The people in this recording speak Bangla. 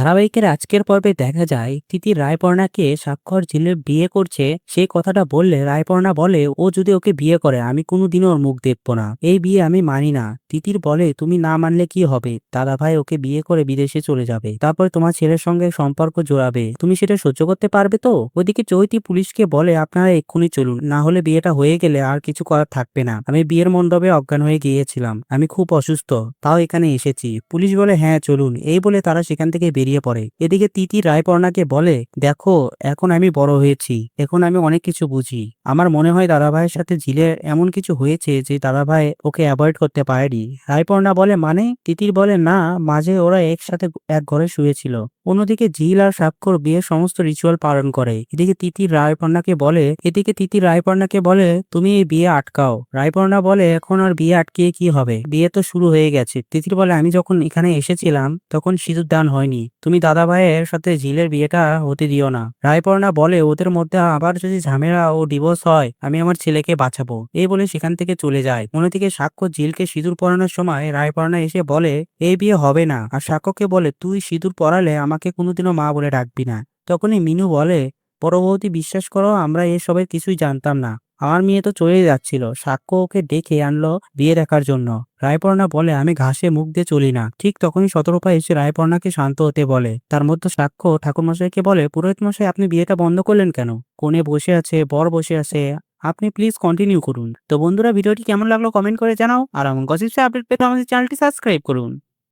ধারাবাহিকের আজকের পর্বে দেখা যায় তিথি রায়পর্ণাকে স্বাক্ষর ঝিলে বিয়ে করছে। সেই কথাটা বললে রায়পর্ণা বলে, ও যদি ওকে বিয়ে করে, আমি কোনোদিনও ওর মুখ দেখব না। এই বিয়ে আমি মানি না। তিতির বলে, তুমি না মানলে কি হবে? দাদা ভাই ওকে বিয়ে করে বিদেশে চলে যাবে। তারপর তোমার ছেলের সঙ্গে সম্পর্ক জোড়াবে। তুমি সেটা সহ্য করতে পারবে তো? ওদিকে চৈতি পুলিশকে বলে, আপনারা এক্ষুনি চলুন। না হলে বিয়েটা হয়ে গেলে আর কিছু করার থাকবে না। আমি বিয়ের মণ্ডপে অজ্ঞান হয়ে গিয়েছিলাম। আমি খুব অসুস্থ। তাও এখানে এসেছি। পুলিশ বলে হ্যাঁ চলুন। এই বলে তারা সেখান থেকে বেরিয়ে পড়ে। এদিকে তিতি রায়পর্ণাকে বলে, দেখো, এখন আমি বড় হয়েছি, এখন আমি অনেক কিছু বুঝি। আমার মনে হয় দাদাভাইয়ের সাথে ঝিলের এমন কিছু হয়েছে যে দাদাভাই ওকে অ্যাভয়েড করতে পারেনি। রায়পর্ণা বলে মানে? তিতির বলে, না, মাঝে ওরা একসাথে এক ঘরে শুয়েছিল। অন্যদিকে ঝিল আর স্বাক্ষর বিয়ের সমস্ত রিচুয়াল পালন করে। এদিকে তিতির রায়পর্ণাকে বলে, এদিকে তিতির রায়পর্ণাকে বলে, তুমি এই বিয়ে আটকাও। রায়পর্ণা বলে, এখন আর বিয়ে আটকিয়ে কি হবে? বিয়ে তো শুরু হয়ে গেছে। তিতির বলে, আমি যখন এখানে এসেছিলাম, তখন সিঁদুর দান হয়নি। তুমি দাদা ভাইয়ের সাথে ঝিলের বিয়েটা হতে দিও না। রায়পর্ণা বলে, ওদের মধ্যে আবার যদি ঝামেলা ও ডিভোর্স হয়, আমি আমার ছেলেকে বাঁচাবো। এই বলে সেখান থেকে চলে যায়। অন্যদিকে সাক্ষ্য ঝিলকে সিঁদুর পরানোর সময় রায়পর্ণা এসে বলে, এই বিয়ে হবে না। আর সাক্ষ্যকে বলে, তুই সিঁদুর পরালে আমাকে কোনোদিনও মা বলে ডাকবি না। তখনই মিনু বলে, পরবর্তী বিশ্বাস করো, আমরা এসবের কিছুই জানতাম না। আমার মেয়ে তো চলেই যাচ্ছিল। সাক্ষ্য ওকে ডেকে আনলো বিয়ে দেখার জন্য। রায়পর্ণা বলে, আমি ঘাসে মুখ দিয়ে চলি না। ঠিক তখনই শতরূপা এসে রায়পর্ণাকে শান্ত হতে বলে। তার মধ্যে সাক্ষ্য ঠাকুরমশাইকে বলে পুরোহিত মশাই আপনি বিয়েটা বন্ধ করলেন কেন? কোণে বসে আছে, বর বসে আছে। আপনি প্লিজ কন্টিনিউ করুন। তো বন্ধুরা, ভিডিওটি কেমন লাগল কমেন্ট করে জানাও। আর এমন গসিপসে আপডেট পেতে আমাদের চ্যানেলটি সাবস্ক্রাইব করুন।